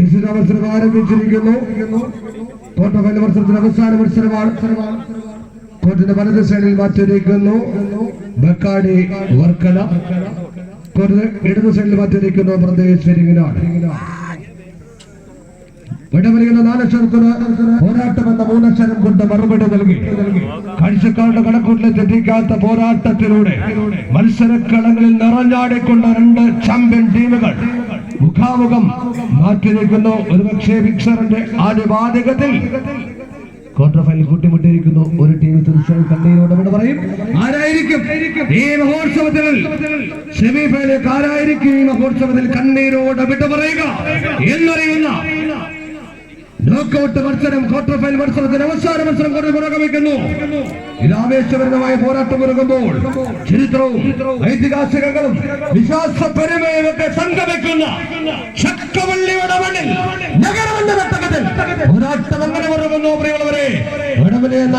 ഈശ്വര മത്സരം ആരംഭിച്ചിരിക്കുന്നു. തോട്ടഫൈൽ മത്സരത്തിന് അവസാന മത്സരമാണ്. കോർട്ടിന്റെ വലത് സൈഡിൽ മാറ്റിയിരിക്കുന്നു. ബക്കാടി വർക്കല. കോർട്ടിന് ഇടത് സൈഡിൽ മാറ്റിയിരിക്കുന്നു പ്രദേശരിങ്ങനാണ് വിടവലിക്കുന്ന നാലക്ഷരത്തിന് പോരാട്ടം എന്ന മൂന്നക്ഷരം കൊണ്ട് മറുപടി നൽകി. കാഴ്ചക്കാരുടെ കണക്കൂട്ടിലെ തെറ്റിക്കാത്ത പോരാട്ടത്തിലൂടെ മത്സരക്കളങ്ങളിൽ നിറഞ്ഞാടിക്കൊണ്ട രണ്ട് ചാമ്പ്യൻ ടീമുകൾ മുഖാമുഖം മാറ്റിയിരിക്കുന്നു ഒരുപക്ഷെ ഫിക്സറിന്റെ ആനുപാതികത്തിൽ ക്വാർട്ടർ ഫൈനൽ കൂട്ടിമുട്ടിയിരിക്കുന്നു. ഒരു ടീം തീർച്ചയായും കണ്ണീരോട് ഇവിടെ പറയും. ആരായിരിക്കും? ഈ മഹോത്സവത്തിൽ സെമി ഫൈനൽ ആരായിരിക്കും ഈ മഹോത്സവത്തിൽ കണ്ണീരോട് വിട്ടു പറയുക എന്നറിയുന്ന നോക്കൌട്ട് മത്സരം ക്വാർട്ടർ ഫൈനൽ മത്സരത്തിന് അവസാന മത്സരം കൊണ്ട് പുറകമിക്കുന്നു ഇതാവേശപരമായ പോരാട്ടം ഒരുങ്ങുമ്പോൾ ചരിത്രവും ഐതിഹാസികങ്ങളും വിശ്വാസ പെരുമയും ഒക്കെ സംഗമിക്കുന്ന ചക്കവള്ളിയുടെ മണ്ണിൽ നഗരമെന്ന തട്ടകത്തിൽ പോരാട്ടം അങ്ങനെ എന്ന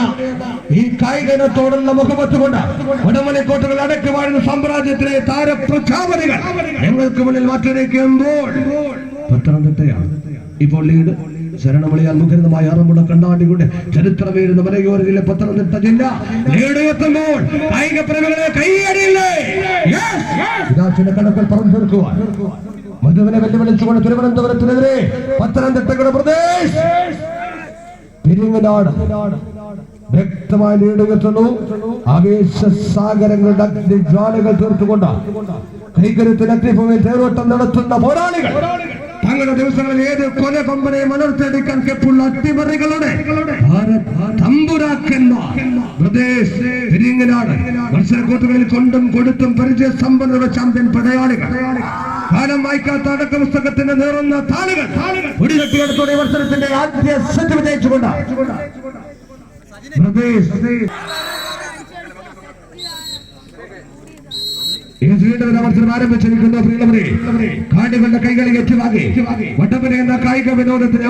ഈ കായിക ഇനത്തോടുള്ള മുഖമത്ത് കൊണ്ട് കോട്ടകൾ അടക്കി വാഴുന്ന സാമ്രാജ്യത്തിലെ താരപ്രഖ്യാപനകൾ ഞങ്ങൾക്ക് മുന്നിൽ മാറ്റിവെക്കുമ്പോൾ പത്തനംതിട്ടയാണ്. ഇപ്പോൾ ലീഡ്. ശരണമളിയാൽ മുഖരിതമായ ആറന്മുള കണ്ണാടിയുടെ ചരിത്രമേരുന്ന മലയോരയിലെ പത്തനംതിട്ട ജില്ല. ലീഡെത്തുമ്പോൾ കായിക പ്രേമികളെ കൈയടിയില്ലേ കണക്കുകൾ പറഞ്ഞു തീർക്കുവാൻ. മധുവിനെ വെല്ലുവിളിച്ചുകൊണ്ട് തിരുവനന്തപുരത്തിനെതിരെ പത്തനംതിട്ടയുടെ പ്രദേശ്. പെരിങ്ങനാട് വ്യക്തമായ കിട്ടുന്നു ആവേശ സാഗരങ്ങളുടെ അഗ്നിജ്വാലകൾ തീർത്തുകൊണ്ട് കൈകരുത്തിന് അഗ്നിഭൂമിയിൽ തേരോട്ടം നടത്തുന്ന പോരാളികൾ. തങ്ങളുടെ ദിവസങ്ങളിൽ ഏത് കൊല കൊമ്പനെ മലർത്തിയടിക്കാൻ കെപ്പുള്ള അട്ടിമറികളുടെ തമ്പുരാക്കന്മാർ പ്രദേശ് കൊണ്ടും കൊടുത്തും പരിചയ സമ്പന്നരുടെ ചാമ്പ്യൻ പടയാളികൾ. കാലം വായിക്കാത്ത അടക്ക പുസ്തകത്തിന്റെ നേറുന്ന താളുകൾ. ഒടികെട്ടിയെടുത്തോടെ മത്സരത്തിന്റെ ആദ്യ സെറ്റ് വിജയിച്ചുകൊണ്ട് പ്രദേശ് ഈ വീണ്ടും മത്സരം ആരംഭിച്ചിരിക്കുന്നു. പ്രിയമുള്ളവരെ കാണികളുടെ കൈകളിൽ ഏറ്റുവാങ്ങി. വട്ടപ്പന എന്ന കായിക വിനോദത്തിന്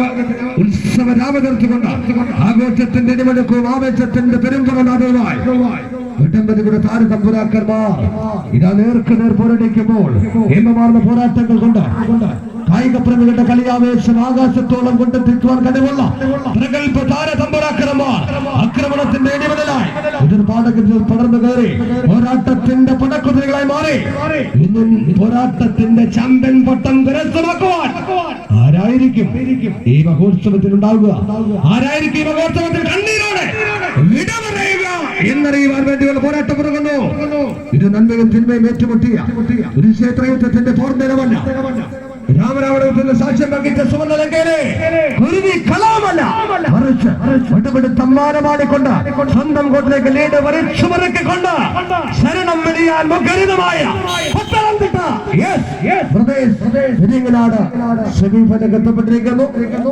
ഉത്സവ രാമതീർച്ചുകൊണ്ട് ആഘോഷത്തിന്റെ നിമിടക്കും ആവേശത്തിന്റെ പെരുമ്പറനാഥവുമായി വെട്ടമ്പതിയുടെ താര തമ്പുരാക്കന്മാർ ഇതാ നേർക്ക് നേർ പോരടിക്കുമ്പോൾ ഹേമമാർന്ന പോരാട്ടങ്ങൾ കൊണ്ട് കായിക പ്രേമികളുടെ കളിയാവേശം ആകാശത്തോളം കൊണ്ടെത്തിക്കുവാൻ കഴിവുള്ള പ്രഗത്ഭ താര തമ്പുരാക്കന്മാർ ആക്രമണത്തിന്റെ ഇടിമിന്നലായി എതിർപാടകത്തിൽ പടർന്നു കയറി. പോരാട്ടത്തിന്റെ പടക്കുതിരകളായി മാറി. ഇന്നും പോരാട്ടത്തിന്റെ ചാമ്പ്യൻ പട്ടം കരസ്ഥമാക്കുവാൻ ആരായിരിക്കും ഈ മഹോത്സവത്തിൽ ഉണ്ടാവുക ആരായിരിക്കും ഈ മഹോത്സവത്തിൽ കണ്ണീരോടെ എന്നറിയുവാൻ വേണ്ടിയുള്ള പോരാട്ടം തുടങ്ങുന്നു. ഇത് നന്മയും തിന്മയും ഏറ്റുമുട്ടിയ ഒരു ക്ഷേത്രയുദ്ധത്തിന്റെ പോർനിലമല്ല രാമരാവണത്തിന്റെ സാക്ഷ്യം പങ്കിച്ച സുവർണലങ്കയിലെ കുരുവി കലാമല്ല മറിച്ച് ഒറ്റപ്പെട്ട് തമ്മാനമാടിക്കൊണ്ട് സ്വന്തം കോട്ടിലേക്ക് ലീഡ് വരച്ചു മറക്കിക്കൊണ്ട് ശരണം വെടിയാൻ മുഖരിതമായ പത്തനംതിട്ട. യെസ് യെസ് പ്രദേശ്